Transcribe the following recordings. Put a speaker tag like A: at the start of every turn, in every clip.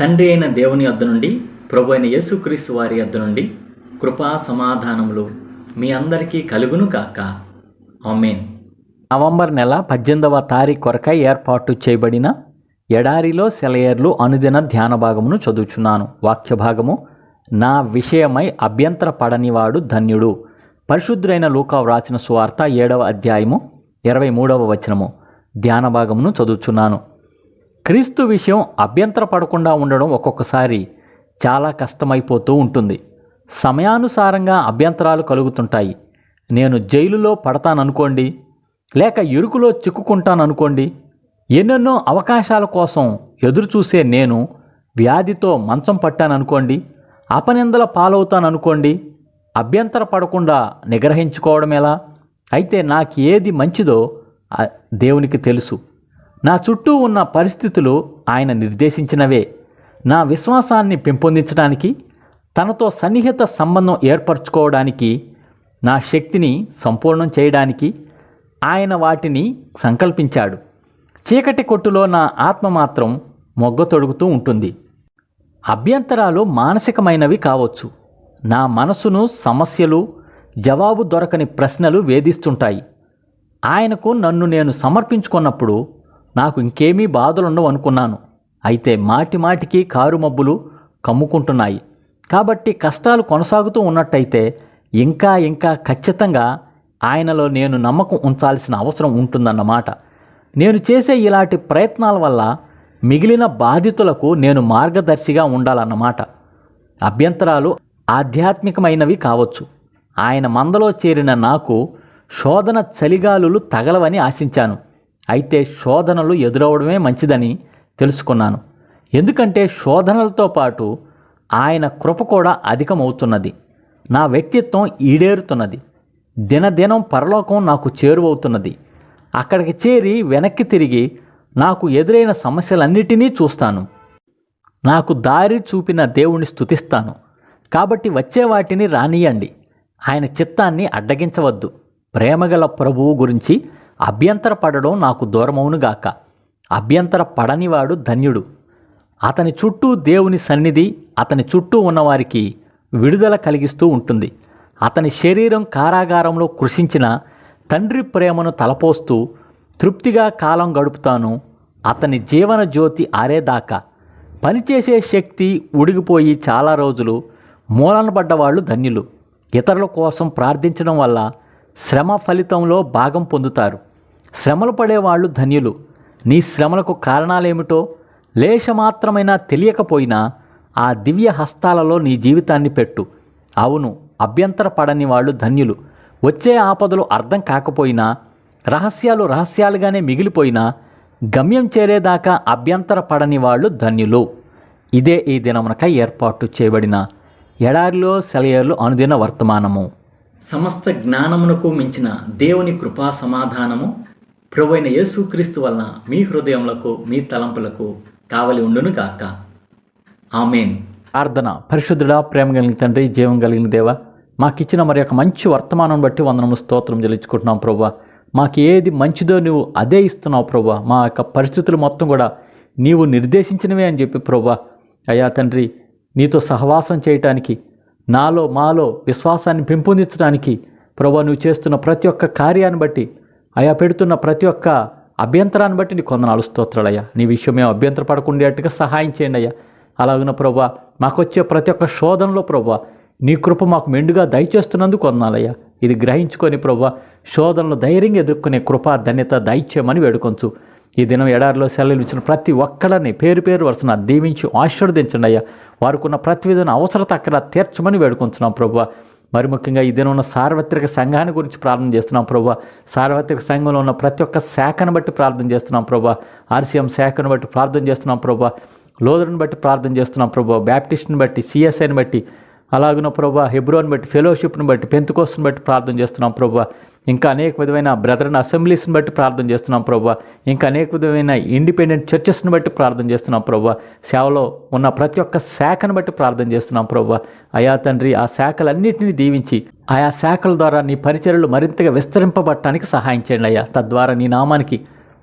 A: తండ్రి అయిన దేవుని వద్ద నుండి ప్రభు అయిన యేసుక్రీస్తు వారి వద్ద నుండి కృపా సమాధానములు మీ అందరికీ కలుగును కాక ఆమెన్. నవంబర్ నెల పద్దెనిమిదవ తారీఖు కొరకై ఏర్పాటు చేయబడిన ఎడారిలో సెలయర్లు అనుదిన ధ్యాన భాగమును చదువుచున్నాను. వాక్య భాగము నా విషయమై అభ్యంతర పడనివాడు ధన్యుడు. పరిశుద్ధులైన లూకా వ్రాసిన సువార్త ఏడవ అధ్యాయము ఇరవై మూడవ వచనము ధ్యాన భాగమును చదువుచున్నాను. క్రీస్తు విషయం అభ్యంతర పడకుండా ఉండడం ఒక్కొక్కసారి చాలా కష్టమైపోతూ ఉంటుంది. సమయానుసారంగా అభ్యంతరాలు కలుగుతుంటాయి. నేను జైలులో పడతాననుకోండి లేక ఇరుకులో చిక్కుకుంటాననుకోండి ఎన్నెన్నో అవకాశాల కోసం ఎదురుచూసే నేను వ్యాధితో మంచం పట్టాననుకోండి అపనిందల పాలవుతాననుకోండి అభ్యంతర పడకుండా నిగ్రహించుకోవడం ఎలా అయితే నాకు ఏది మంచిదో దేవునికి తెలుసు. నా చుట్టూ ఉన్న పరిస్థితులు ఆయన నిర్దేశించినవే. నా విశ్వాసాన్ని పెంపొందించడానికి తనతో సన్నిహిత సంబంధం ఏర్పరచుకోవడానికి నా శక్తిని సంపూర్ణం చేయడానికి ఆయన వాటిని సంకల్పించాడు. చీకటి కొట్టులో నా ఆత్మ మాత్రం మొగ్గ తొడుగుతూ ఉంటుంది. అభ్యంతరాలు మానసికమైనవి కావచ్చు. నా మనసును సమస్యలు జవాబు దొరకని ప్రశ్నలు వేధిస్తుంటాయి. ఆయనకు నన్ను నేను సమర్పించుకున్నప్పుడు నాకు ఇంకేమీ బాధలుండవు అనుకున్నాను. అయితే మాటి మాటికి కారు మబ్బులు కమ్ముకుంటున్నాయి. కాబట్టి కష్టాలు కొనసాగుతూ ఉన్నట్టయితే ఇంకా ఇంకా ఖచ్చితంగా ఆయనలో నేను నమ్మకం ఉంచాల్సిన అవసరం ఉంటుందన్నమాట. నేను చేసే ఇలాంటి ప్రయత్నాల వల్ల మిగిలిన బాధితులకు నేను మార్గదర్శిగా ఉండాలన్నమాట. అభ్యంతరాలు ఆధ్యాత్మికమైనవి కావచ్చు. ఆయన మందలో చేరిన నాకు శోధన చలిగాలులు తగలవని ఆశించాను. అయితే శోధనలు ఎదురవడమే మంచిదని తెలుసుకున్నాను. ఎందుకంటే శోధనలతో పాటు ఆయన కృప కూడా అధికమవుతున్నది. నా వ్యక్తిత్వం ఈడేరుతున్నది. దినదినం పరలోకం నాకు చేరువవుతున్నది. అక్కడికి చేరి వెనక్కి తిరిగి నాకు ఎదురైన సమస్యలన్నిటినీ చూస్తాను. నాకు దారి చూపిన దేవుణ్ణి స్థుతిస్తాను కాబట్టి వచ్చే వాటిని రానియండి. ఆయన చిత్తాన్ని అడ్డగించవద్దు. ప్రేమగల ప్రభువు గురించి అభ్యంతర పడడం నాకు దూరమవునుగాక అభ్యంతర పడనివాడు ధన్యుడు. అతని చుట్టూ దేవుని సన్నిధి అతని చుట్టూ ఉన్నవారికి విడుదల కలిగిస్తూ ఉంటుంది. అతని శరీరం కారాగారంలో కృషించిన తండ్రి ప్రేమను తలపోస్తూ తృప్తిగా కాలం గడుపుతాను. అతని జీవన జ్యోతి ఆరేదాకా. పనిచేసే శక్తి ఉడిగిపోయి చాలా రోజులు మూలన పడ్డవాళ్ళు ధన్యులు. ఇతరుల కోసం ప్రార్థించడం వల్ల శ్రమ ఫలితంలో భాగం పొందుతారు. శ్రమలు పడేవాళ్ళు ధన్యులు. నీ శ్రమలకు కారణాలేమిటో లేశమాత్రమైనా తెలియకపోయినా ఆ దివ్య హస్తాలలో నీ జీవితాన్ని పెట్టు. అవును అభ్యంతర పడని వాళ్ళు ధన్యులు. వచ్చే ఆపదలు అర్థం కాకపోయినా రహస్యాలు రహస్యాలుగానే మిగిలిపోయినా గమ్యం చేరేదాకా అభ్యంతర పడని వాళ్ళు ధన్యులు. ఇదే ఈ దినమునక ఏర్పాటు చేయబడిన ఎడారిలో సెలయేర్లు అనుదిన వర్తమానము. సమస్త జ్ఞానమునకు మించిన దేవుని కృపా సమాధానము ప్రభు అయిన యేసుక్రీస్తు వలన మీ హృదయములకు మీ తలంపులకు కావలి ఉండును కాక ఆమెన్. ప్రార్థన పరిశుద్ధుడా ప్రేమ కలిగిన తండ్రి జీవం కలిగిన దేవ మాకిచ్చిన మరి యొక్క మంచి వర్తమానం బట్టి వందనము స్తోత్రం చెల్లించుకుంటున్నాం ప్రభు మాకు ఏది మంచిదో నువ్వు అదే ఇస్తున్నావు ప్రభు మా యొక్క పరిస్థితులు మొత్తం కూడా నీవు నిర్దేశించినవే అని చెప్పి ప్రభు అయ్యా తండ్రి నీతో సహవాసం చేయటానికి నాలో మాలో విశ్వాసాన్ని పెంపొందించడానికి ప్రభు నువ్వు చేస్తున్న ప్రతి ఒక్క కార్యాన్ని బట్టి అయా పెడుతున్న ప్రతి ఒక్క అభ్యంతరాన్ని బట్టి నీ కొందనాలు స్తోత్రాలయ్యా. నీ విషయం మేము అభ్యంతర పడకుండేట్టుగా సహాయం చేయండి అయ్యా. అలాగిన ప్రభా మాకు వచ్చే ప్రతి ఒక్క శోధనలో ప్రభా నీ కృప మాకు మెండుగా దయచేస్తున్నందుకు వందాలయ్యా ఇది గ్రహించుకొని ప్రభా శోధనలు ధైర్యంగా ఎదుర్కొనే కృప ధన్యత దయచేయమని వేడుకొంచు. ఈ దినం ఎడారిలో సెలవులు ఇచ్చిన ప్రతి ఒక్కళ్ళని పేరు పేరు వరుసన దీవించి ఆశీర్వదించండి అయ్యా. వారికి ఉన్న ప్రతి విధమైన అవసరత అక్కడ తీర్చమని వేడుకుంటున్నాం ప్రభా. మరి ముఖ్యంగా ఈ దినం ఉన్న సార్వత్రిక సంఘాన్ని గురించి ప్రార్థన చేస్తున్నాం ప్రభా. సార్వత్రిక సంఘంలో ఉన్న ప్రతి ఒక్క శాఖను బట్టి ప్రార్థన చేస్తున్నాం ప్రభా. ఆర్సీఎం శాఖను బట్టి ప్రార్థన చేస్తున్నాం ప్రభా. లోదరుని బట్టి ప్రార్థన చేస్తున్నాం ప్రభా. బ్యాప్టిస్ట్ని బట్టి సిఎస్ఐని బట్టి అలాగున ప్రభా హెబ్రోని బట్టి ఫెలోషిప్ని బట్టి పెంతుకోస్ని బట్టి ప్రార్థన చేస్తున్నాం ప్రభా. ఇంకా అనేక విధమైన బ్రదర్న్ అసెంబ్లీస్ని బట్టి ప్రార్థన చేస్తున్నాం ప్రభా. ఇంకా అనేక విధమైన ఇండిపెండెంట్ చర్చెస్ని బట్టి ప్రార్థన చేస్తున్నాం ప్రభా. సేవలో ఉన్న ప్రతి ఒక్క శాఖను బట్టి ప్రార్థన చేస్తున్నాం ప్రభా. అయా తండ్రి ఆ శాఖలన్నింటినీ దీవించి ఆయా శాఖల ద్వారా నీ పరిచర్లు మరింతగా విస్తరింపబట్టడానికి సహాయం చేయండి అయ్యా. తద్వారా నీ నామానికి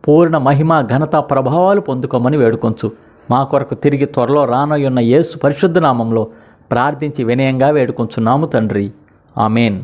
A: పూర్ణ మహిమ ఘనత ప్రభావాలు పొందుకోమని వేడుకొంచు. మా కొరకు తిరిగి త్వరలో రానయ్యున్న యేసు పరిశుద్ధ నామంలో ప్రార్థించి వినయంగా వేడుకొంచున్నాము తండ్రి. ఆమెన్.